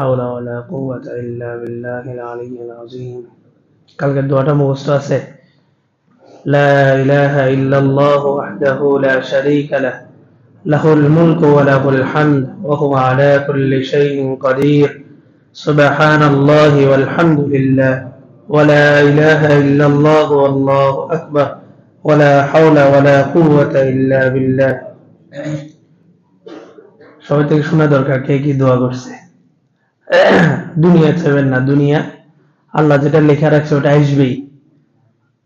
حول ولا قوة إلا بالله العلي العظيم. قال قد دعوة مغسطة لا إله إلا الله وحده لا شريك له. له الملك وله الحمد وهو على كل شيء قدير. سبحان الله والحمد لله. ولا إله إلا الله والله أكبر. ولا حول ولا قوة إلا بالله. شو تقول شنو دعوة كي دعوة দুনিয়া চাইবেন না, দুনিয়া। আল্লাহ যেটা লেখা রাখছে ওটা আসবেই।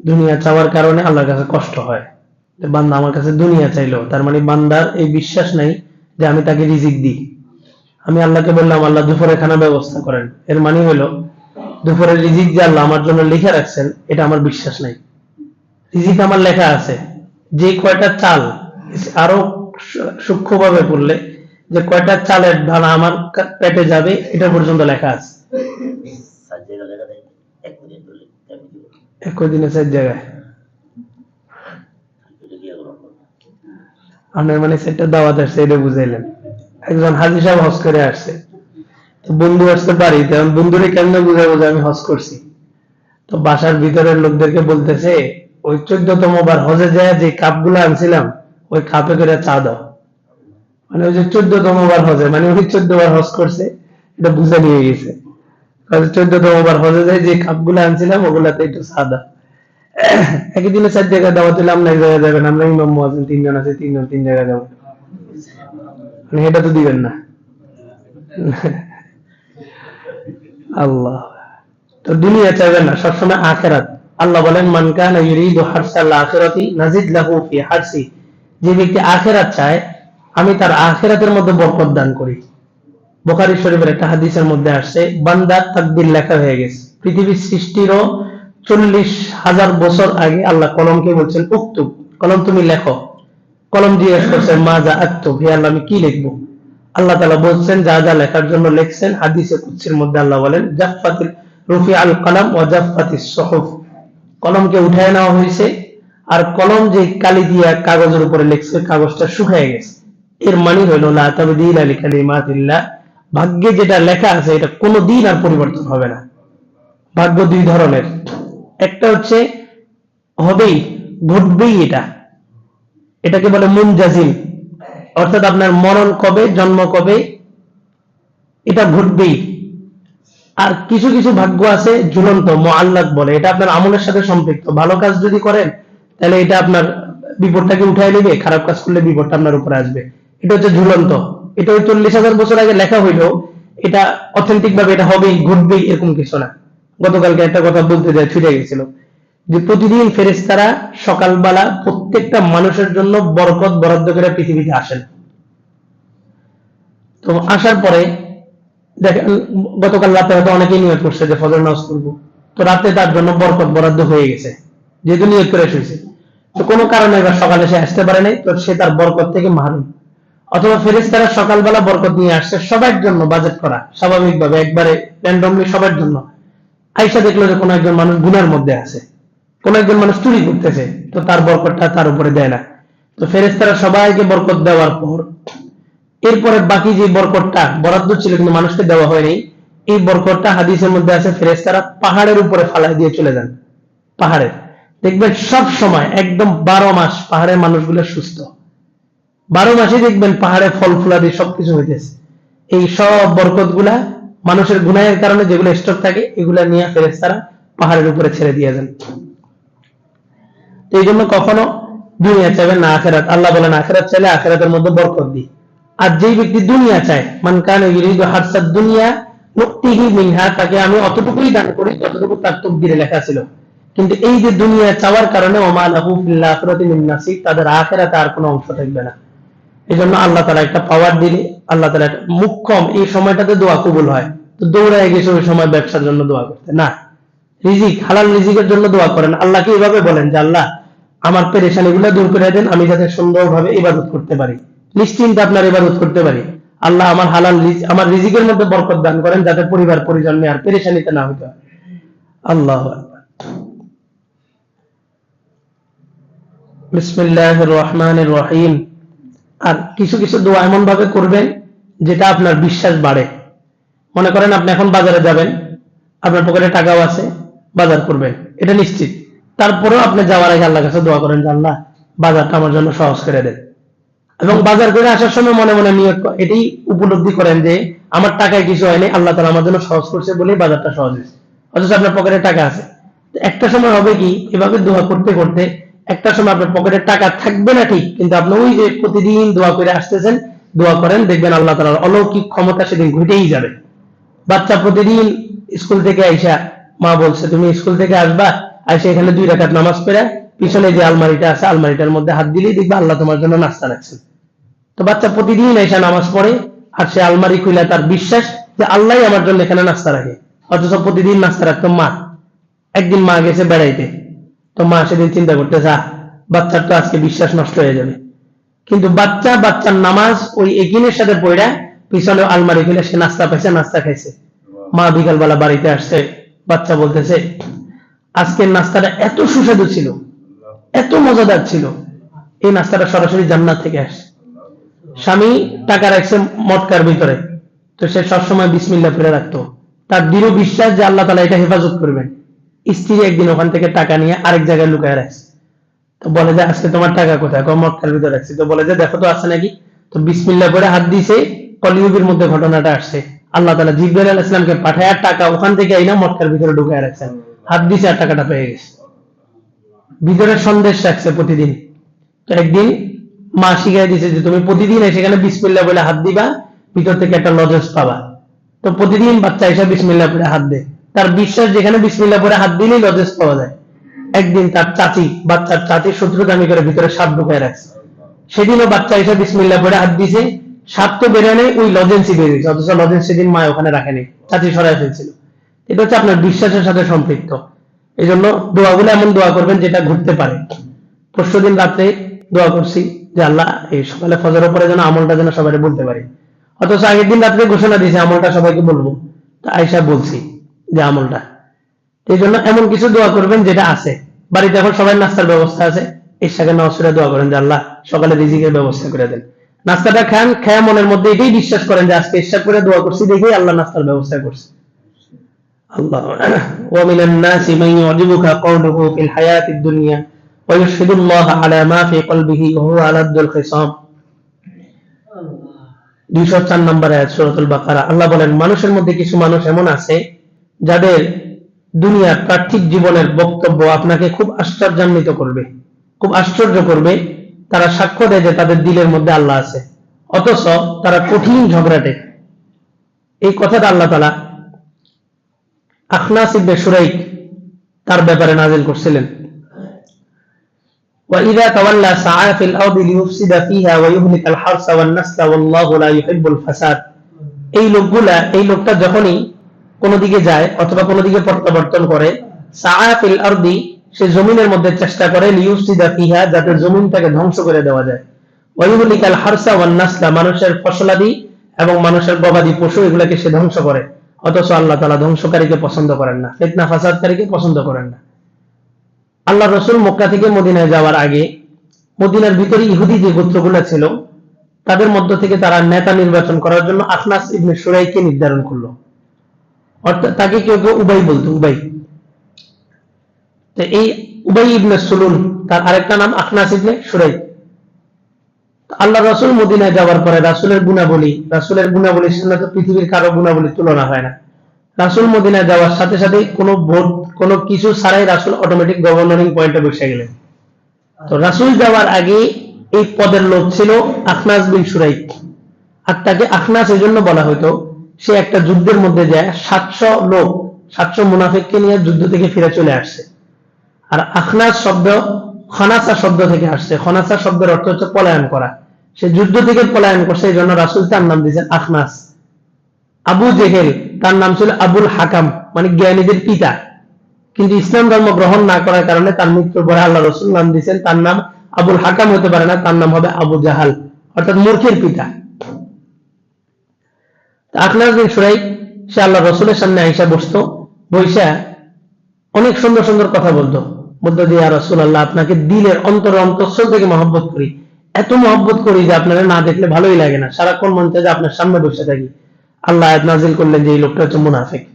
দুনিয়া চাওয়ার কারণে আল্লাহর কাছে কষ্ট হয়। বান্দা আমার কাছে দুনিয়া চাইলো, তার মানে বান্দার এই বিশ্বাস নাই যে আমি তাকে রিজিক দিই। আমি আল্লাহকে বললাম, আল্লাহ, দুপুরে খানা ব্যবস্থা করেন। এর মানে হলো দুপুরে রিজিক যে আল্লাহ আমার জন্য লিখে রাখছেন, এটা আমার বিশ্বাস নাই। রিজিক আমার লেখা আছে। যে কয়টা চাল, আরও সূক্ষ্মভাবে পড়লে যে কয়টা চালের দানা আমার পেটে যাবে, এটা পর্যন্ত লেখা আছে। একই দিনে চার জায়গায়। আপনার মানে সেটা দাওয়াত আসছে, এটা বুঝাইলেন। একজন হাজি সাহেব হজ করে আসছে। বন্ধু আসতে পারি তখন বন্ধুরে কেমনে বুঝাবো যে আমি হজ করছি? তো বাসার ভিতরের লোকদেরকে বলতেছে, ওই চোদ্দতম বার হজে যায় যে কাপগুলো আনছিলাম, ওই কাপে করে চা দাও। মানে ওই যে চোদ্দতম বার হজে মানে উনি চোদ্দ বার হজ করছে, এটা বুঝে নিয়ে গেছে। চোদ্দতম বার হজে যায় যে কাপগুলো আনছিলাম, ওগুলাতে একটু দাও একই দিনে চার জায়গায় দাওয়াত দিলে আমরা এক জায়গায় যাবেন আমরা ইমাম মুয়াজ্জিন, তিনজন আছে, তিনজন তিন জায়গায় যাব। মানে এটা তো দিবেন না। আল্লাহ। তো দুনিয়া চাইবেন না, সবসময় আখেরাত। আল্লাহ বলেন মানকান ইউরিদু হারসাল আখিরাতি নাজিদ লাহু ফি হারসি। যে ব্যক্তি আখেরাত চায় আমি তার আখেরাতের মধ্যে বরকত দান করি। বোখারি শরীফের একটা হাদিসের মধ্যে আসছে বান্দার তাকদির লেখা হয়ে গেছে। পৃথিবীর সৃষ্টিরও চল্লিশ হাজার বছর আগে আল্লাহ কলমকে বলছেন উক্তুব কলম তুমি লেখো। কলম জিজ্ঞেস করছেন মা যা আক্তুব হে আল্লাহ আমি কি লিখব? আল্লাহ তালা বলছেন, যা যা লেখার জন্য লিখছেন, হাদিসে কুচ্ছির মধ্যে আল্লাহ বলেন জাফাতিল রুফি আল কলাম ও জাফাতি সহফ। কলমকে উঠায় নেওয়া হয়েছে, আর কলম যে কালি দিয়া কাগজের উপরে লিখছে, কাগজটা শুকায় গেছে। এর মানে হইল লা আলী কালিমাতিল্লাহ ভাগ্যে যেটা লেখা আছে, এটা কোনো দিন আর পরিবর্তন হবে না। ভাগ্য দুই ধরনের। একটা হচ্ছে, হবেই, ঘটবেই এটা। এটাকে বলে মুনজাজিম। অর্থাৎ আপনার মরণ কবে, জন্ম কবে, এটা ঘটবেই। আর কিছু কিছু ভাগ্য আছে, ঝুলন্ত মোয়াল্লাক বলে। এটা আপনার আমলের সাথে সম্পৃক্ত। ভালো কাজ যদি করেন, তাহলে এটা আপনার বিপদটাকে উঠাই নেবে, খারাপ কাজ করলে বিপদটা আপনার উপরে আসবে। এটা হচ্ছে ঝুলন্ত। এটা ওই চল্লিশ হাজার বছর আগে লেখা হইলেও এটা অথেন্টিক ভাবে এটা হবেই ঘটবেই এরকম কিছু না। গতকালকে একটা কথা বলতে যায়, ছুটে গেছিল। যে প্রতিদিন ফেরেশতারা সকালবেলা প্রত্যেকটা মানুষের জন্য বরকত বরাদ্দ করে পৃথিবীতে আসেন। তো আসার পরে দেখেন গতকাল রাতে হয়তো অনেকেই নিয়োগ করছে যে ফজর নামাজ করব তো রাতে তার জন্য বরকত বরাদ্দ হয়ে গেছে, যেহেতু নিয়োগ করে শুয়েছে। তো কোনো কারণে এবার সকালে সে আসতে পারে নাই, তো সে তার বরকত থেকে মারুম অথবা ফেরেশতারা সকালবেলা বরকত নিয়ে আসছে সবার জন্য বাজেট করা, স্বাভাবিকভাবে একবারে র্যান্ডমলি সবার জন্য। আইসা দেখল যে কোনো একজন মানুষ গুনার মধ্যে আছে, কোন একজন মানুষ চুরি করতেছে, তো তার বরকতটা তার উপরে দেয় না। তো ফেরেশতারা সবাইকে বরকত দেওয়ার পর, এরপরে বাকি যে বরকতটা, বরাদ্দ ছিল কিন্তু মানুষকে দেওয়া হয়নি, এই বরকতটা হাদিসের মধ্যে আছে, ফেরেশতারা পাহাড়ের উপরে ফালাই দিয়ে চলে যান। পাহাড়ে। দেখবেন সব সময় একদম বারো মাস পাহাড়ের মানুষগুলো সুস্থ। বারো মাসে দেখবেন পাহাড়ে ফল ফুলাদি সবকিছু হইতেছে। এই সব বরকতগুলা মানুষের গুনাহের কারণে যেগুলো স্টক থাকে, এগুলা নিয়ে ফেরেশতারা পাহাড়ের উপরে ছেড়ে দিয়ে যান। তো এই জন্য কখনো দুনিয়া চাইবেন না আখেরাত। আল্লাহ বলেন, আখেরাত চাইলে আখেরাতের মধ্যে বরকত দিই। আর যেই ব্যক্তি দুনিয়া চায়, মান কান হারসাদ দুনিয়া নুক্তিহি মিনহা, তাকে আমি অতটুকুই দান করি যতটুকু তার তকদিরে লেখা ছিল। কিন্তু এই যে দুনিয়া চাওয়ার কারণে, ওমা লাহু ফিল আখিরাতি মিন নাসিব, তাদের আখিরাতে আর কোনো অংশ থাকবে না। এই জন্য আল্লাহ তালা একটা পাওয়ার দিলে, আল্লাহ তালা একটা মুখ্যম এই সময়টাতে দোয়া কবুল হয়। তো দৌড়ায় গেছে ওই সময় ব্যবসার জন্য দোয়া করতে। না, রিজিক, হালাল রিজিকের জন্য দোয়া করেন। আল্লাহকে এইভাবে বলেন যে, আল্লাহ, আমার পেরেশানি গুলো দূর করে দেন, আমি যাতে সুন্দরভাবে ইবাদত করতে পারি। নিশ্চিন্তে আপনার ইবাদত করতে পারি। আল্লাহ আমার হালাল আমার রিজিকের মধ্যে বরকত দান করেন, যাতে পরিবার পরিজন আর পেরেশানিতে না হতে হয়। আল্লাহ বিসমিল্লাহ রহমান রহিম। আর কিছু কিছু দোয়া এমন ভাবে করবেন যেটা আপনার বিশ্বাস বাড়ে। মনে করেন আপনি এখন বাজারে যাবেন, আপনার পকেটে টাকাও আছে, বাজার করবেন। এটা নিশ্চিত। তারপরেও আপনি যাওয়ার আগে আল্লাহ কাছে দোয়া করেন আল্লাহ, বাজারটা আমার জন্য সহজ করে দেন এবং বাজার করে আসার সময় মনে মনে নিয়ত ক- এটাই উপলব্ধি করেন যে, আমার টাকায় কিছু হয়নি, আল্লাহ তালা আমার জন্য সহজ করছে বলেই বাজারটা সহজ হয়েছে। অথচ আপনার পকেটে টাকা আছে। একটা সময় হবে কি, এভাবে দোয়া করতে করতে একটা সময় আপনার পকেটে টাকা থাকবে না ঠিক, কিন্তু আপনি ওই যে প্রতিদিন দোয়া করে আসতেছেন, দোয়া করেন, দেখবেন আল্লাহ তালার অলৌকিক ক্ষমতা সেদিন ঘটেই যাবে। বাচ্চা প্রতিদিন স্কুল থেকে আইসা মা বলছে, তুমি স্কুল থেকে আসবা, আইসা এখানে দুই রাকাত নামাজ পড়ে, পিছনে যে আলমারিটা আছে, আলমারিটার মধ্যে হাত দিলেই দেখবে আল্লাহ তোমার জন্য নাস্তা রাখছেন। তো বাচ্চা প্রতিদিন এসে নামাজ পড়ে, আর সে আলমারি খুলে তার বিশ্বাস যে আল্লাহ আমার জন্য এখানে নাস্তা রাখে। অথচ প্রতিদিন নাস্তা রাখতো মা। একদিন মা গেছে বেড়াইতে। তো মা সেদিন চিন্তা করতে যা বাচ্চার তো আজকে বিশ্বাস নষ্ট হয়ে যাবে। কিন্তু বাচ্চা, বাচ্চার নামাজ ওই একিনের সাথে পড়া পিছনে আলমারি খুলে সে নাস্তা পাইছে, নাস্তা খাইছে। মা বিকালবেলা বাড়িতে আসছে, বাচ্চা বলতেছে, আজকের নাস্তাটা এত সুস্বাদু ছিল, এত মজাদার ছিল, এই নাস্তাটা সরাসরি জান্নাত থেকে আসছে। স্বামী টাকা রাখছে মটকার ভিতরে, তো সে সবসময় বিসমিল্লা ফিরে রাখতো। তার দৃঢ় বিশ্বাস যে আল্লাহ তালা এটা হেফাজত করবেন। স্ত্রী একদিন ওখান থেকে টাকা নিয়ে আরেক জায়গায় লুকায় রাখছে। তো বলে যে, আজকে তোমার টাকা কোথায়? কম মটকার ভিতরে রাখছি। তো বলে যে, দেখো তো, আছে নাকি? তো বিসমিল্লা করে হাত দিছে কলিযুগের মধ্যে ঘটনাটা আসছে। আল্লাহ তালা জিব্রাইল আলাইহিস ইসলামকে পাঠায়, আর টাকা ওখান থেকে আইনা মটকার ভিতরে ঢুকায় রাখছেন। হাত দিছে আর টাকাটা পেয়ে গেছে। ভিতরে সন্দেশ রাখছে প্রতিদিন। তো একদিন মা শিখাই দিছে যে, তুমি প্রতিদিন এসে এখানে বিসমিল্লা বলে হাত দিবা, ভিতর থেকে একটা লজেন্স পাবা। তো প্রতিদিন বাচ্চা এসে বিসমিল্লা করে হাত দেয়। তার বিশ্বাস যেখানে বিসমিল্লা করে হাত দিলেই লজেন্স পাওয়া যায়। একদিন তার চাচি, বাচ্চার চাচি শত্রুতামি করে ভিতরে সাপ ঢুকায় রাখছে। সেদিনও বাচ্চা এসে বিসমিল্লা করে হাত দিছে, সাপ তো বেরোয় ওই লজেন্সই বেরিয়েছে অথচ লজেন্স সেদিন মা ওখানে রাখেনি, চাচি সরাই ফেলছিল। এটা হচ্ছে আপনার বিশ্বাসের সাথে সম্পৃক্ত। এই জন্য দোয়াগুলো এমন দোয়া করবেন যেটা ঘটতে পারে। পরশু দিন রাত্রে দোয়া করছি যে আল্লাহ, এই সকালে ফজরের পরে যেন আমলটা যেন সবাই বলতে পারি। অথচ আগের দিন রাত্রে ঘোষণা দিয়েছে, আমলটা সবাইকে বলব। তা আয়সা বলছি যে আমলটা এই জন্য এমন কিছু দোয়া করবেন যেটা আছে বাড়িতে এখন সবাই নাস্তার ব্যবস্থা আছে ইশাকে নওয়াজে দোয়া করেন যে আল্লাহ সকালে রিজিকের ব্যবস্থা করে দেন নাস্তাটা খান খেয়া মনের মধ্যে এটাই বিশ্বাস করেন যে আজকে ইশা করে দোয়া করছি দেখেই আল্লাহ নাস্তার ব্যবস্থা করছে الله ومن الناس من يعجبك قوله في الحياة الدنيا ويشهد الله على ما في قلبه وهو ألد الخصام দুইশো চার নম্বর আয়াত সূরাতুল বাকারা আল্লাহ বলেন মানুষের মধ্যে কিছু মানুষ এমন আছে যাদের দুনিয়ার পার্থিব জীবনের বক্তব্য আপনাকে খুব আশ্চর্যান্বিত করবে খুব আশ্চর্য করবে তারা সাক্ষ্য দেয় যে তাদের দিলের মধ্যে আল্লাহ আছে অথচ তারা কঠিন ঝগড়াটে এই কথাটা আল্লাহ তালা আখনাস ইবনে শুরাইক তার ব্যাপারে নাজিল করছিলেন وإذا تولى سعى في الأرض ليفسد فيها ويهلك الحرث والنسل والله لا يحب الفساد এই লোকগুলা এই লোকটা যখনই কোনো দিকে যায় অথবা কোনো দিকে প্রত্যাবর্তন করে সাআফিল আরদি, সে জমিনের মধ্যে চেষ্টা করে লিউসিদা ফিহা, যাতে জমিনটাকে ধ্বংস করে দেওয়া যায়। ওয়ায়ুহলিকাল হারসা ওয়ান নাসলা, মানুষের ফসলাদি এবং মানুষের গবাদি পশু, এগুলাকে সে ধ্বংস করে। অথচ আল্লাহ তালা ধ্বংসকারীকে পছন্দ করেন না, ফেতনা ফাসাদকারীকে পছন্দ করেন না। আল্লাহ রসুল মক্কা থেকে মদিনায় যাওয়ার আগে, মদিনার ভিতরে ইহুদি যে গোত্রগুলো ছিল, তাদের মধ্য থেকে তারা নেতা নির্বাচন করার জন্য আখনাস ইবনে সুরাইকে নির্ধারণ করল। অর্থাৎ তাকে কেউ কেউ উবাই বলতো, উবাই। এই উবাই ইবনে সুলুন তার আরেকটা নাম আখনাস ইবনে সুরাই। আল্লাহ রসুল মদিনায় যাওয়ার পরে রাসুলের গুণাবলী, রাসুলের গুণাবলীর সঙ্গে তো পৃথিবীর কারও গুণাবলীর তুলনা হয় না। রাসুল মদিনায় যাওয়ার সাথে সাথে কোনো ভোট, কোনো কিছু ছাড়াই রাসুল অটোমেটিক গভর্নরিং পয়েন্টে বসে গেলেন। তো রাসুল যাওয়ার আগে এই পদের লোক ছিল আখনাস বিন সুরাইক আর তাকে আখনাস এই জন্য বলা হতো সে একটা যুদ্ধের মধ্যে যায়, সাতশো লোক, সাতশো মুনাফিককে নিয়ে যুদ্ধ থেকে ফিরে চলে আসছে। আর আখনাস শব্দ, খনাসা শব্দ থেকে আসছে। খনাসা শব্দের অর্থ হচ্ছে পলায়ন করা। সে যুদ্ধ থেকে পলায়ন করছে এই জন্য রাসুল তার নাম দিয়েছেন আখনাস আবু জেহেল, তার নাম ছিল আবুল হাকাম মানে জ্ঞানীদের পিতা। কিন্তু ইসলাম ধর্ম গ্রহণ না করার কারণে তার মৃত্যুর পরে আল্লাহ রসুল নাম দিয়েছেন, তার নাম আবুল হাকাম হতে পারে না, তার নাম হবে আবু জাহাল, অর্থাৎ মূর্খের পিতা। আখনাস বিন সুরাই, সে আল্লাহ রসুলের সামনে আইসা বসতো বৈশা অনেক সুন্দর সুন্দর কথা বলতো। রসুল আল্লাহ আপনাকে দিলের অন্তর থেকে মহব্বত করি। এত মহব্বত করি যে, আপনারা না দেখলে ভালোই লাগে না। সারাক্ষণ মন যে, আপনার সামনে বসে থাকি। আল্লাহ নাজিল করলেন যে, এই লোকটা হচ্ছে মুনাফিক।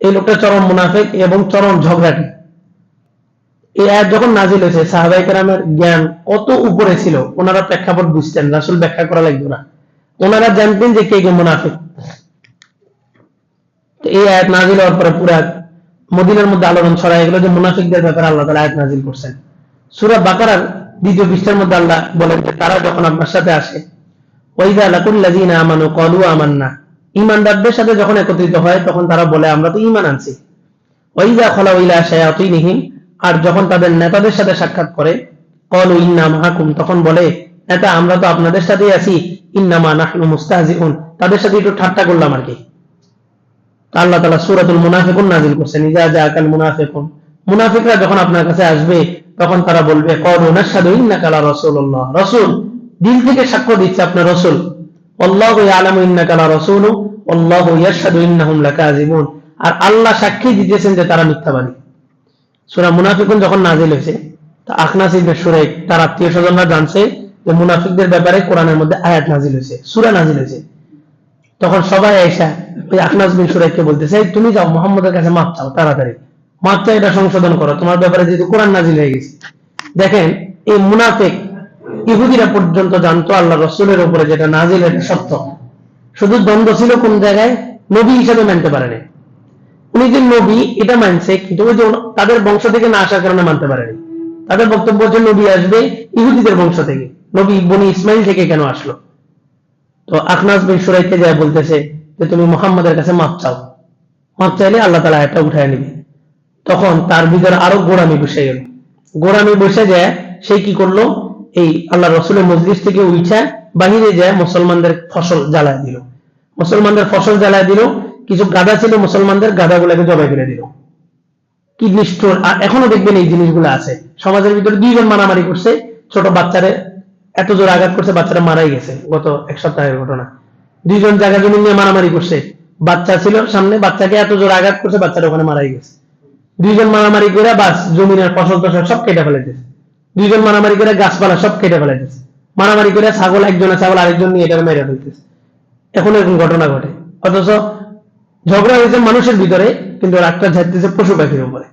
এই লোকটা চরম মুনাফিক এবং চরম ঝগড়াটি। এই আয়াত যখন নাজিল হয়েছে সাহাবাই কেরামের জ্ঞান কত উপরে ছিল, ওনারা প্রেক্ষাপট বুঝতেন রাসুল ব্যাখ্যা করা লাগবে না। ওনারা জানতেন যে কে কে মুনাফিক। এই আয়াত নাজিল হওয়ার পরে পুরা মদিনার মধ্যে আলোড়ন ছড়াই গেল যে মুনাফিকদের ব্যাপারে আল্লাহ তালা আয়াত নাজিল করছেন। সুরা বাকারার দ্বিতীয় পৃষ্ঠার মধ্যে আল্লাহ বলেন যে তারা যখন আপনার সাথে আসে ওইদা আমানু ক্বালু আমান্না। ঈমানদারদের সাথে যখন একত্রিত হয়, তখন তারা বলে, আমরা তো ঈমান আনছি। ওইদা খালাউ ইলা শায়াতিনহিম। আর যখন তাদের নেতাদের সাথে সাক্ষাৎ করে, ক্বালু ইন্না মাহাকুম তখন বলে নেতা আমরা তো আপনাদের সাথেই আছি। ইন্নামা নাহনু মুস্তাহজিউন। তাদের সাথে একটু ঠাট্টা করলাম আর কি। আল্লাহ তাআলা সূরাতুল মুনাফিকুন নাযিল করছেন। ইজা জাআকাল মুনাফিকুন। মুনাফিকরা যখন আপনার কাছে আসবে, তখন তারা বলবে, ক্বালু নাশহাদু ইন্নাকা লা রাসূলুল্লাহ। রাসূল, দিল থেকে সাক্ষ্য দিচ্ছে আপনার রাসূল। আল্লাহু ইয়ালামু ইন্নাকা লা রাসূলু, আল্লাহু ইয়াশহাদু ইন্নাহুম লাকাযিবুন। আর আল্লাহ সাক্ষী দিতেছেন যে তারা মিথ্যাবাদী। সূরা মুনাফিকুন যখন নাযিল হয়েছে, তা আখনাস ইবনে শুরাইক তার আত্মীয় স্বজনরা জানছে যে মুনাফিকদের ব্যাপারে কোরআনের মধ্যে আয়াত নাযিল হয়েছে, সূরা নাযিল হয়েছে। তখন সবাই এসা ওই আখনাস বিন সুরাইককে বলতেছে, "এই তুমি যাও, মোহাম্মদের কাছে মাপ চাও তাড়াতাড়ি। মাপ চাই এটা সংশোধন করো, তোমার ব্যাপারে যেহেতু কোরআন নাজিল হয়ে গেছে। দেখেন, এই মুনাফিক ইহুদিরা পর্যন্ত জানতো আল্লাহ রসুলের উপরে যেটা নাজিল এটা সত্য। শুধু দ্বন্দ্ব ছিল কোন জায়গায়, নবী হিসাবে মানতে পারেনি। উনি যে নবী, এটা মানছে, কিন্তু ওই যে তাদের বংশ থেকে না আসার কারণে মানতে পারেনি। তাদের বক্তব্য হচ্ছে, নবী আসবে ইহুদিদের বংশ থেকে। নবী বনি ইসমাইল থেকে কেন আসলো? তো আখনাস বিন সুরাইকে যায় বলতেছে যে, তুমি মোহাম্মদের কাছে মাপ চাও। মাপ চাইলে আল্লাহ তালা একটা উঠায় নিবে। তখন তার ভিতরে আরও গোড়ামি বসে গেল। গোড়ামি বসে যায় সে কি করল? এই আল্লাহ রসুলের মজলিস থেকে উঠা বাহিরে যায় মুসলমানদের ফসল জ্বালায় দিল। মুসলমানদের ফসল জ্বালায় দিল, কিছু গাদা ছিল, মুসলমানদের গাদাগুলোকে জবাই করে দিল। কি নিষ্ঠুর, আর এখনও দেখবেন এই জিনিসগুলো আছে। সমাজের ভিতরে দুইজন মারামারি করছে, ছোট বাচ্চারে এত জোর আঘাত করছে বাচ্চারা মারাই গেছে গত এক সপ্তাহের ঘটনা। দুইজন জায়গা জমি নিয়ে মারামারি করছে, বাচ্চা ছিল সামনে, বাচ্চাকে এত জোর আঘাত করছে, বাচ্চাটা ওখানে মারাই গেছে। দুইজন মারামারি করে বাস জমিনের ফসল টসল সব কেটে ফেলে দিয়েছে। দুইজন মারামারি করে গাছপালা সব কেটে ফেলে দিয়েছে। মারামারি করে ছাগল একজনের ছাগল আরেকজন নিয়ে এটা মেরে ফেলতেছে। এখন এরকম ঘটনা ঘটে। অথচ ঝগড়া হয়েছে মানুষের ভিতরে, কিন্তু রাগটা ঝাড়তেছে পশু পাখির উপরে।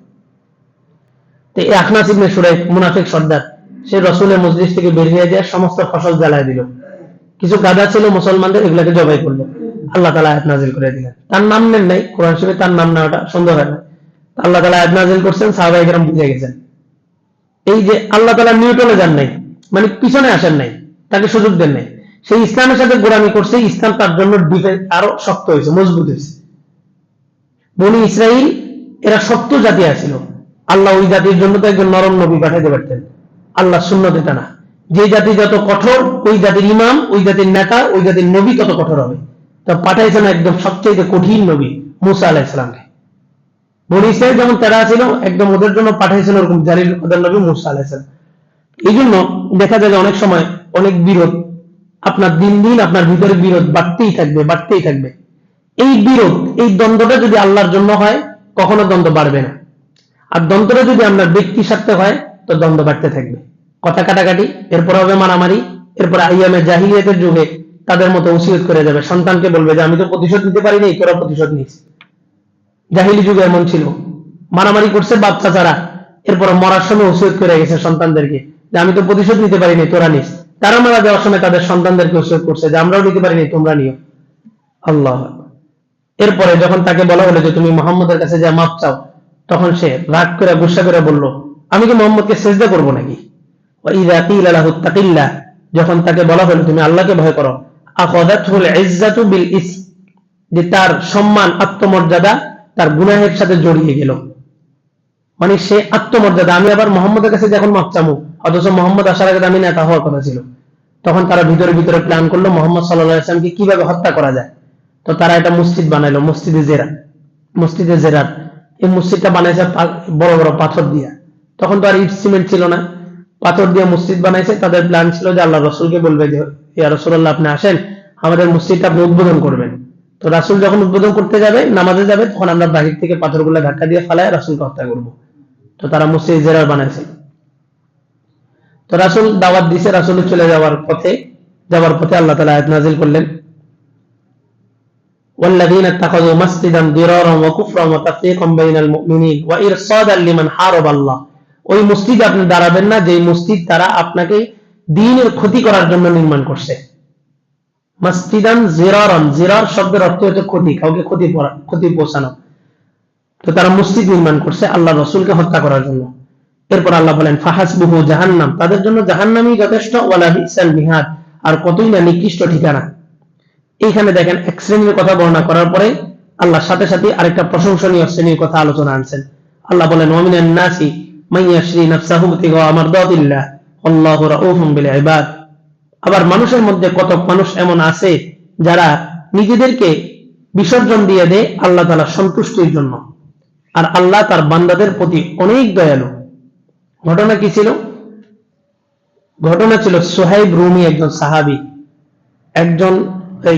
তো ইবনে সুরাইক মুনাফিক সর্দার, সে রসুলের মসজিদ থেকে বের হয়ে যায়, সমস্ত ফসল জ্বালায় দিল। কিছু গাদা ছিল মুসলমানদের, এগুলাকে জবাই করল। আল্লাহ তালা আয়াত নাজিল করে দিলেন। তার নাম নেন নাই, কোরআন শরীফে তার নাম নেওয়াটা সুন্দর হয় না। আল্লাহ তালা আয়াত নাজিল করছেন সাহাবাই কেরাম বুঝে গেছেন। এই যে আল্লাহ তালা নিউটনে যান নাই মানে পিছনে আসেন নাই, তাকে সুযোগ দেন নাই। সেই ইসলামের সাথে গোড়ামি করছে ইসলাম তার জন্য ডিফেন্স আরও শক্ত হয়েছে, মজবুত হয়েছে। বনি ইসরাইল, এরা শক্ত জাতি আছিল। আল্লাহ ওই জাতির জন্য তো একজন নরম নবী পাঠাইতে পারতেন। আল্লাহ শূন্য দিতে না। যে জাতি যত কঠোর, ওই জাতির ইমাম, ওই জাতির নেতা, ওই জাতির নবী তত কঠোর হবে। তো পাঠাইছেন একদম সবচেয়ে কঠিন নবী মুসা আলাহ ইসলামকে বনি ইসরাইল যেমন তারা ছিল, একদম ওদের জন্য পাঠাইছেন ওরকম জালিল ওদের নবী মুসা আলাহ ইসলাম এই জন্য দেখা যায় যে অনেক সময় অনেক বিরোধ, আপনার দিন দিন আপনার ভিতরে বিরোধ বাড়তেই থাকবে বাড়তেই থাকবে। এই বিরোধ, এই দ্বন্দ্বটা যদি আল্লাহর জন্য হয়, কখনো দ্বন্দ্ব বাড়বে না। আর দ্বন্দ্বটা যদি আপনার ব্যক্তি স্বার্থে হয়, তো দ্বন্দ্ব বাড়তে থাকবে। কথা কাটাকাটি, এরপর হবে মারামারি, এরপর আইয়ামে জাহিলিয়াতের যুগে তাদের মতো উসিয়ত করে যাবে। সন্তানকে বলবে যে, আমি তো প্রতিশোধ নিতে পারিনি, তোরা প্রতিশোধ নিস। জাহিলি যুগে এমন ছিল। মারামারি করছে বাচ্চা ছাড়া এরপর মরার সময় ওসিয়ত করে গেছে সন্তানদেরকে যে, আমি তো প্রতিশোধ নিতে পারিনি, তোরা নিস। তারা মারা যাওয়ার সময় তাদের সন্তানদেরকে ওসিয়ত করছে যে, আমরাও নিতে পারিনি, তোমরা নিও। আল্লাহ এরপরে যখন তাকে বলা হলো যে, তুমি মোহাম্মদের কাছে যা মাপ চাও তখন সে রাগ করে, গুসা করে বলল, আমি কি মোহাম্মদকে সেজদা করব নাকি? যখন তাকে বলা হলো, তুমি আল্লাহকে ভয় করো। বিল ইস যে তার সম্মান, আত্মমর্যাদা তার গুনাহের সাথে জড়িয়ে গেল। মানে সে আত্মমর্যাদা, আমি আবার মোহাম্মদের কাছে যখন মাপ চামু, অথচ মোহাম্মদ আসার আগে আমি নেতা হওয়ার কথা ছিল। তখন তারা ভিতরে ভিতরে প্ল্যান করল, মোহাম্মদ সাল্লাহ ইসলামকে কীভাবে হত্যা করা যায়? তো তারা একটা মসজিদ বানাইলো, মসজিদে জেরা, মসজিদে জেরার। এই মসজিদটা বানাইছে বড় বড় পাথর দিয়া। তখন তো আর ইট, সিমেন্ট ছিল না। পাথর দিয়ে মসজিদ বানাইছে, তাদের প্ল্যান ছিল যে আল্লাহ রসুলকে বলবে যে, ইয়া রসুল্লাহ আপনি আসেন, আমাদের মসজিদটা আপনি উদ্বোধন করবেন। তো রাসুল যখন উদ্বোধন করতে যাবে, নামাজে যাবে, তখন আমরা বাহির থেকে পাথরগুলো ধাক্কা দিয়ে ফালায় রাসুলকে হত্যা করব। তো তারা মসজিদ জেরার বানাইছে। তো রাসুল দাওয়াত দিছে, রাসুল চলে যাওয়ার পথে যাওয়ার পথে আল্লাহ তালা আয়াত নাজিল করলেন। والذين اتخذوا مسجدا ضرارا وكفرا وتفريقا بين المؤمنين وإرصادا لمن حارب الله ওই মসজিদ আপনি দাঁড়াবেন না যে মসজিদ তারা আপনাকে দিনের ক্ষতি করার জন্য নির্মাণ করছে মাসজিদান জিরারান জিরার শব্দের অর্থ হচ্ছে ক্ষতি কাউকে ক্ষতি করা- ক্ষতি পৌঁছানো তো তারা মসজিদ নির্মাণ করছে আল্লাহ রসুলকে হত্যা করার জন্য এরপর আল্লাহ বলেন ফাহাসবুহু জাহান্নাম তাদের জন্য জাহান্নামই যথেষ্ট ওয়ালা বিসাল মিহাদ আর কতই না নিকৃষ্ট ঠিকানা এইখানে দেখেন এক শ্রেণির কথা বর্ণনা করার পরে আল্লাহ সাথে সাথে আরেকটা প্রশংসনীয় শ্রেণির কথা আলোচনা আনছেন। আল্লাহ বলেন ওয়ামিনান নাসি মাইয়াশরি নাফসাহু বিতিগা মারদাতিল্লাহ আল্লাহু আবার মানুষের মধ্যে কত মানুষ এমন আছে যারা নিজেদেরকে বিসর্জন দিয়ে দেয় আল্লাহ তাআলা সন্তুষ্টির জন্য। আর আল্লাহ তার বান্দাদের প্রতি অনেক দয়ালু। ঘটনা কি ছিল? ঘটনা ছিল সোহাইব রুমি একজন সাহাবী। একজন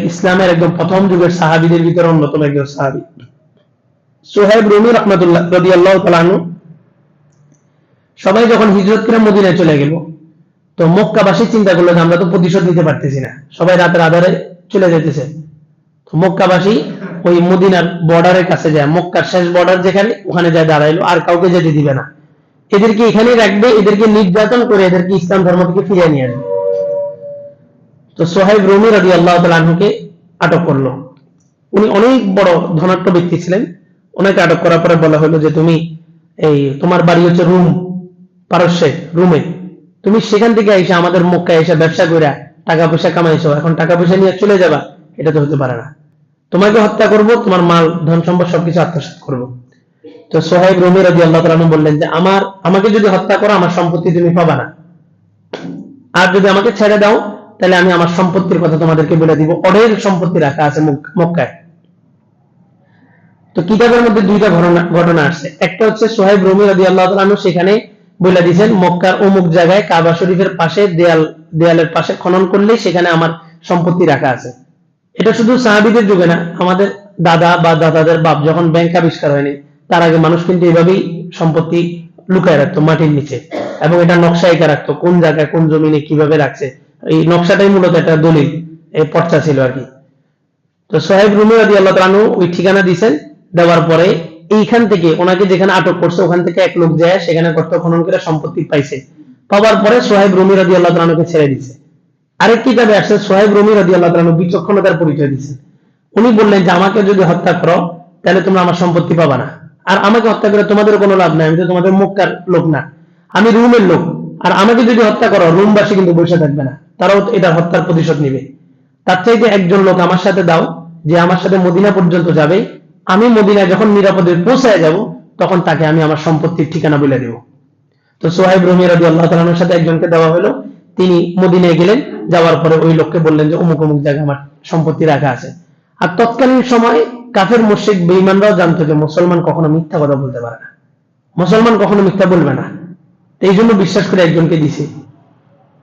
ইসলামের একজন প্রথম যুগের সাহাবীদের ভিতরে অন্যতম একজন সাহাবী। সোহেব রুমি রহমতুল্লাহ রদি আল্লাহ তালানু সবাই যখন হিজরত করে মদিনায় চলে গেল, তো মক্কাবাসী চিন্তা করল যে আমরা তো প্রতিশোধ নিতে পারতেছি না। সবাই রাতের আধারে চলে যেতেছে তো মক্কাবাসী ওই মদিনার বর্ডারের কাছে যায়। মক্কার শেষ বর্ডার যেখানে, ওখানে যায় দাঁড়াইলো, আর কাউকে যেতে দিবে না। এদেরকে এখানে রাখবে, এদেরকে নির্যাতন করে এদেরকে ইসলাম ধর্ম থেকে ফিরিয়ে নিয়ে আসবে। তো সোহাইব রুমি রাজি আল্লাহ তালকে আটক করল। উনি অনেক বড় ধনাঢ্য ব্যক্তি ছিলেন। ওনাকে আটক করার পরে বলা হলো যে, তুমি এই তোমার বাড়ি হচ্ছে রুম, পারস্যে, রুমে। তুমি সেখান থেকে এসে আমাদের মক্কায় এসে ব্যবসা করে টাকা পয়সা কামাইছো। এখন টাকা পয়সা নিয়ে চলে যাবা, এটা তো হতে পারে না। তোমাকে হত্যা করব, তোমার মাল, ধন সম্পদ সবকিছু আত্মসাৎ করব। তো সোহাইব রুমি রাজি আল্লাহ তালু বললেন যে, আমার, আমাকে যদি হত্যা করো, আমার সম্পত্তি তুমি পাবা না। আর যদি আমাকে ছেড়ে দাও তাহলে আমি আমার সম্পত্তির কথা তোমাদেরকে বলে দিব। অঢেল সম্পত্তি রাখা আছে মক্কায়। তো কিতাবের মধ্যে দুইটা ঘটনা আসছে। একটা হচ্ছে সোহেব রুমি রাজি আল্লাহ তালু সেখানে বলে দিয়েছেন, মক্কার অমুক জায়গায় কাবা শরীফের পাশে দেয়াল, দেয়ালের পাশে খনন করলে সেখানে আমার সম্পত্তি রাখা আছে। এটা শুধু সাহাবিদের যুগে না, আমাদের দাদা বা দাদাদের বাপ যখন ব্যাংক আবিষ্কার হয়নি, তার আগে মানুষ কিন্তু এভাবেই সম্পত্তি লুকায় রাখতো মাটির নিচে এবং এটা নকশা এঁকে রাখতো, কোন জায়গায় কোন জমিনে কীভাবে রাখছে। এই নকশাটাই মূলত একটা দলিল, এই পর্চা ছিল আর কি। তো সোহেব রুমি রাজি আল্লাহ তালু ওই ঠিকানা দিয়েছেন, দেওয়ার পরে এইখান থেকে ওনাকে যেখানে আটক করছে, ওখান থেকে এক লোক যায়, সেখানে গর্ত খনন করে সম্পত্তি পাইছে। পাওয়ার পরে সোহেব রুমি রাজি আল্লাহ তালুকে ছেড়ে দিছে আরেক কিতাবে আসছে, সোহেব রুমি রাজি আল্লাহ তালু বিচক্ষণতার পরিচয় দিচ্ছেন উনি বললেন যে, আমাকে যদি হত্যা করো, তাহলে তোমরা আমার সম্পত্তি পাবা না। আর আমাকে হত্যা করে তোমাদের কোনো লাভ নাই, আমি তো তোমাদের মক্কার লোক না। আমি রুমের লোক। আর আমাকে যদি হত্যা করো, রুমবাসী কিন্তু বসে থাকবে না। তারাও এটার হত্যার প্রতিশোধ নিবে। তার চাইতে একজন লোক আমার সাথে দাও, যে আমার সাথে মদিনা পর্যন্ত যাবে। আমি মদিনায় যখন নিরাপদে পৌঁছায় যাব, তখন তাকে আমি আমার সম্পত্তির ঠিকানা বলে দেব। তো সোহাইব রমি রাজি আল্লাহ তালানোর সাথে একজনকে দেওয়া হলো। তিনি মদিনায় গেলেন, যাওয়ার পরে ওই লোককে বললেন যে, অমুক অমুক জায়গায় আমার সম্পত্তি রাখা আছে। আর তৎকালীন সময়ে কাফের মুর্শিক বেইমানরাও জানতো যে, মুসলমান কখনো মিথ্যা কথা বলতে পারে না। মুসলমান কখনো মিথ্যা বলবে না। এই জন্য বিশ্বাস করে একজনকে দিছে।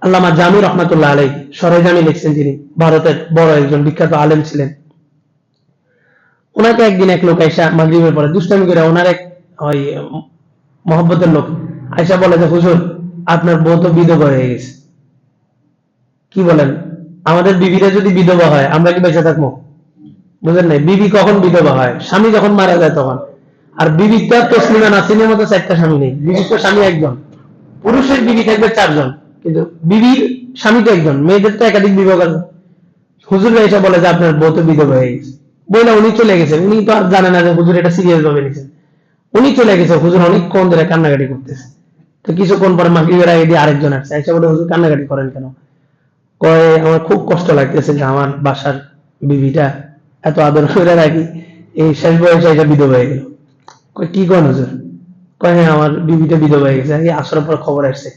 আল্লামা জামি রহমাতুল্লাহ আলাই সরেজামি লিখছেন যিনি, ভারতের বড় একজন বিখ্যাত আলেম ছিলেন। ওনাকে একদিন এক লোক আইসা মাগরিবের পরে দুষ্টামি করে ওনার এক ওই মহব্বতের লোক আইসা বলে যে, হুজুর, আপনার বউ তো বিধবা হয়ে গেছে। কি বলেন? আমাদের বিবিরা যদি বিধবা হয়, আমরা কি বেঁচে থাকব? বুঝলেন নাই? বিবি কখন বিধবা হয়? স্বামী যখন মারা যায় তখন। আর বিবির তো আর তসলিমা নাসিনের মতো চারটা স্বামী নেই। বিবির তো স্বামী একজন। পুরুষের বিবি থাকবে চারজন। কিন্তু বিবির স্বামী তো একজন, মেয়েদের তো একাধিক বিবাহ করে হুজুর এসে বলে যে আপনার বউ তো বিধবা হয়ে গেছে। না উনি চলে গেছেন, উনি তো আর জানে না যে হুজুর এটা সিরিয়াস ভাবে নিছেন উনি চলে গেছে, হুজুর অনেকক্ষণ ধরে কান্নাকাটি করতেছে। তো কিছুক্ষণ পরে মাগরিবের আগে দিয়ে আরেকজন আসছে, এসে বলে, হুজুর, কান্নাকাটি করেন কেন? কয়ে, আমার খুব কষ্ট লাগতেছে যে আমার বাসার বিবিটা এত আদর করে রাখি এই শেষ বয়সে এটা বিধবা হয়ে গেল। কি কোন হুজুর? কয় হ্যাঁ আমার বিবিটা বিধবা হয়ে গেছে আসার পর খবর আসছে।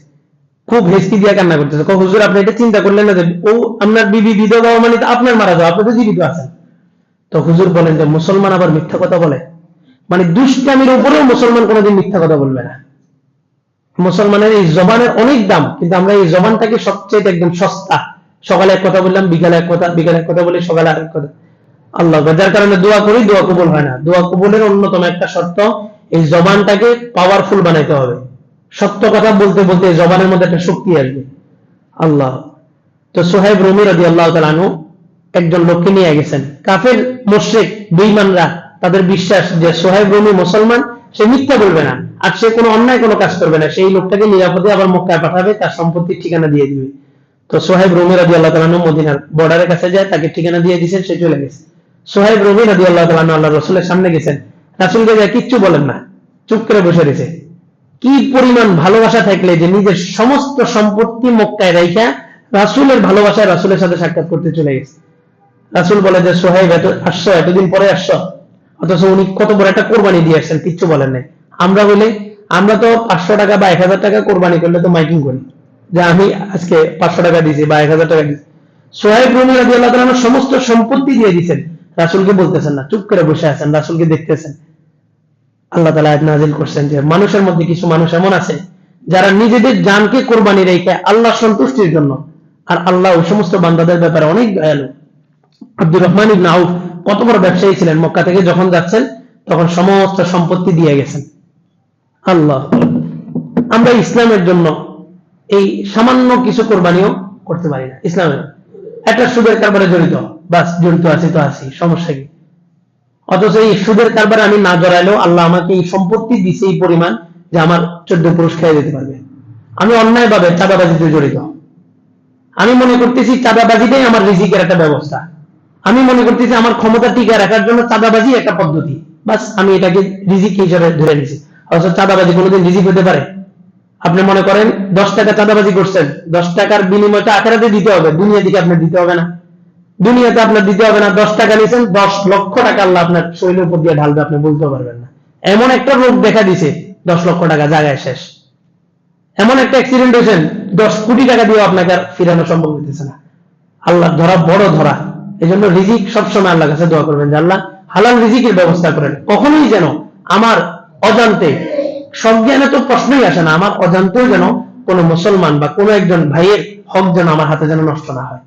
খুব হেসকি দিয়ে কান্না করতেছে। কয়, হুজুর, আপনি এটা চিন্তা করলেন না যে, ও আপনার বিবি বিধবা মানে আপনার মারা যাওয়া আপনি তো জীবিত আছেন তো হুজুর বলেন যে, মুসলমান আবার মিথ্যা কথা বলে? মানে দুষ্টামির উপরেও মুসলমান কোনোদিন মিথ্যা কথা বলবে না। মুসলমানের এই জবানের অনেক দাম, কিন্তু আমরা এই জবানটাকে সবচেয়ে একদম সস্তা। সকালে এক কথা বললাম, বিকালে এক কথা, বিকালে এক কথা বলি, সকালে আরেক কথা। আল্লাহ, যার কারণে দোয়া করি, দোয়া কবুল হয় না। দোয়া কবুলের অন্যতম একটা শর্ত, এই জবানটাকে পাওয়ারফুল বানাইতে হবে। সত্য কথা বলতে বলতে জবানের মধ্যে একটা শক্তি আসবে। আল্লাহ। তো সোহেব রুমি রাজি আল্লাহ তালানু একজন লোককে নিয়ে গেছেন। কাফের মোশেক বেইমানরা তাদের বিশ্বাস যে সোহেব রুমি মুসলমান, সে মিথ্যা বলবে না। আর সে কোনো অন্যায় কোনো কাজ করবে না। সেই লোকটাকে নিরাপদে আবার মক্কায় পাঠাবে, তার সম্পত্তির ঠিকানা দিয়ে দিবে। তো সোহেব রুমি রাজি আল্লাহ তালানু মদিনার বর্ডারের কাছে যায়, তাকে ঠিকানা দিয়ে দিয়েছেন, সে চলে গেছে। সোহেব রুমি রাজি আল্লাহ তালানু আল্লাহ রসুলের সামনে গেছেন। রাসুলকে যায় কিচ্ছু বলেন না। চুপ করে বসে রয়েছে। কি পরিমাণ ভালোবাসা থাকলে যে নিজের সমস্ত সম্পত্তি মক্কায় রাইখা রাসুলের ভালোবাসায় রাসুলের সাথে সাক্ষাৎ করতে চলে গেছে। রাসুল বলে যে সোহেব এত, আসছো, এতদিন পরে আসছো। অথচ উনি কত বড় একটা কোরবানি দিয়ে আসছেন, কিচ্ছু বলেন নাই। আমরা বলে আমরা তো পাঁচশো টাকা বা এক হাজার টাকা কোরবানি করলে তো মাইকিং করি। যে আমি আজকে পাঁচশো টাকা দিয়েছি বা এক হাজার টাকা দিয়েছি। সোহেব রুমি রাজি আল্লাহ সমস্ত সম্পত্তি দিয়ে দিচ্ছেন রাসুলকে বলতেছেন না, চুপ করে বসে আছেন, রাসুলকে দেখতেছেন। আল্লাহ তালা নাজিল করছেন যে মানুষের মধ্যে কিছু মানুষ এমন আছে যারা নিজেদের জানকে কোরবানি রেখে আল্লাহ সন্তুষ্টির জন্য। আর আল্লাহ ওই সমস্ত বান্দাদের ব্যাপারে অনেক দয়ালু। আব্দুর রহমান ইবনে আউফ কত বড় ব্যবসায়ী ছিলেন মক্কা থেকে যখন যাচ্ছেন, তখন সমস্ত সম্পত্তি দিয়ে গেছেন। আল্লাহ। আমরা ইসলামের জন্য এই সামান্য কিছু কোরবানিও করতে পারি না। ইসলামের। একটা সুদের কারবারে জড়িত। বাস, জড়িত আছি তো আছি, সমস্যা কি? অথচ এই সুদের কারবারে আমি না জড়াইলেও আল্লাহ আমাকে এই সম্পত্তি দিছে এই পরিমাণ যে আমার চোদ্দ পুরুষ খেয়ে যেতে পারবে। আমি অন্যায় ভাবে চাঁদাবাজিতে জড়িত। আমি মনে করতেছি চাঁদাবাজিটাই আমার রিজিকের একটা ব্যবস্থা। আমি মনে করতেছি আমার ক্ষমতা টিকে রাখার জন্য চাঁদাবাজি একটা পদ্ধতি। বাস, আমি এটাকে রিজিক হিসেবে ধরে নিছি। অথচ চাঁদাবাজি কোনোদিন রিজিক হতে পারে। আপনি মনে করেন, দশ টাকা চাঁদাবাজি করছেন, দশ টাকার বিনিময়টা আখেরাতে দিতে হবে দুনিয়া দিকে আপনার দিতে হবে না। দুনিয়াতে আপনার দিতে হবে না, দশ টাকা নিয়েছেন দশ লক্ষ টাকা আল্লাহ আপনার শরীরের উপর দিয়ে ঢালবে, আপনি বলতে পারবেন না। এমন একটা রোগ দেখা দিছে, দশ লক্ষ টাকা জায়গায় শেষ। এমন একটা অ্যাক্সিডেন্ট হয়েছেন দশ কোটি টাকা দিয়ে আপনাকে আর ফিরানো সম্ভব হইতেছে না। আল্লাহ ধরা বড় ধরা। এই জন্য রিজিক সবসময় আল্লাহ কাছে দোয়া করবেন যে আল্লাহ হালাল রিজিকের ব্যবস্থা করেন। কখনোই যেন আমার অজান্তে, সজ্ঞানে তো প্রশ্নই আসে না, আমার অজান্তেও যেন কোনো মুসলমান বা কোনো একজন ভাইয়ের হক যেন আমার হাতে যেন নষ্ট না হয়।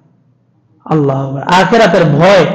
আল্লাহ আখেরাতের ভয়